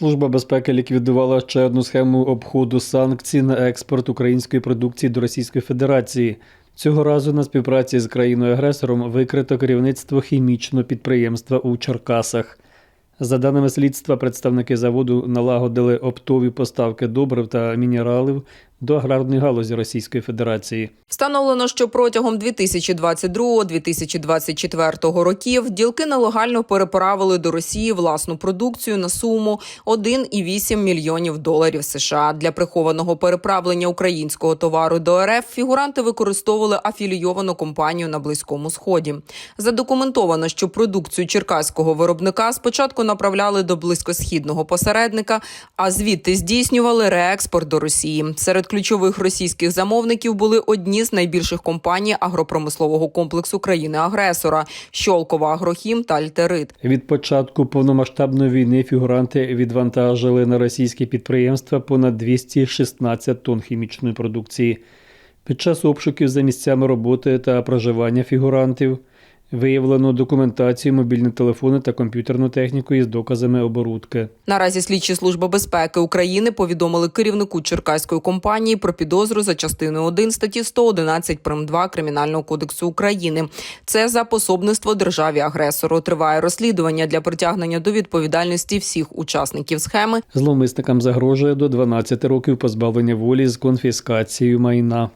Служба безпеки ліквідувала ще одну схему обходу санкцій на експорт української продукції до Російської Федерації. Цього разу на співпраці з країною-агресором викрито керівництво хімічного підприємства у Черкасах. За даними слідства, представники заводу налагодили оптові поставки добрив та мінералів до аграрної галузі Російської Федерації. Встановлено, що протягом 2022-2024 років ділки нелегально переправили до Росії власну продукцію на суму 1,8 мільйонів доларів США. Для прихованого переправлення українського товару до РФ фігуранти використовували афілійовану компанію на Близькому Сході. Задокументовано, що продукцію черкаського виробника спочатку направляли до близькосхідного посередника, а звідти здійснювали реекспорт до Росії. Серед ключових російських замовників були одні з найбільших компаній агропромислового комплексу країни-агресора Щолкова Агрохім та Альтерит. Від початку повномасштабної війни фігуранти відвантажили на російські підприємства понад 216 тонн хімічної продукції. Під час обшуків за місцями роботи та проживання фігурантів виявлено документацію, мобільні телефони та комп'ютерну техніку із доказами оборудки. Наразі слідчі служби безпеки України повідомили керівнику черкаської компанії про підозру за частиною 1 статті 111 прим. 2 Кримінального кодексу України. Це за пособництво державі агресору. Триває розслідування для притягнення до відповідальності всіх учасників схеми. Зловмисникам загрожує до 12 років позбавлення волі з конфіскацією майна.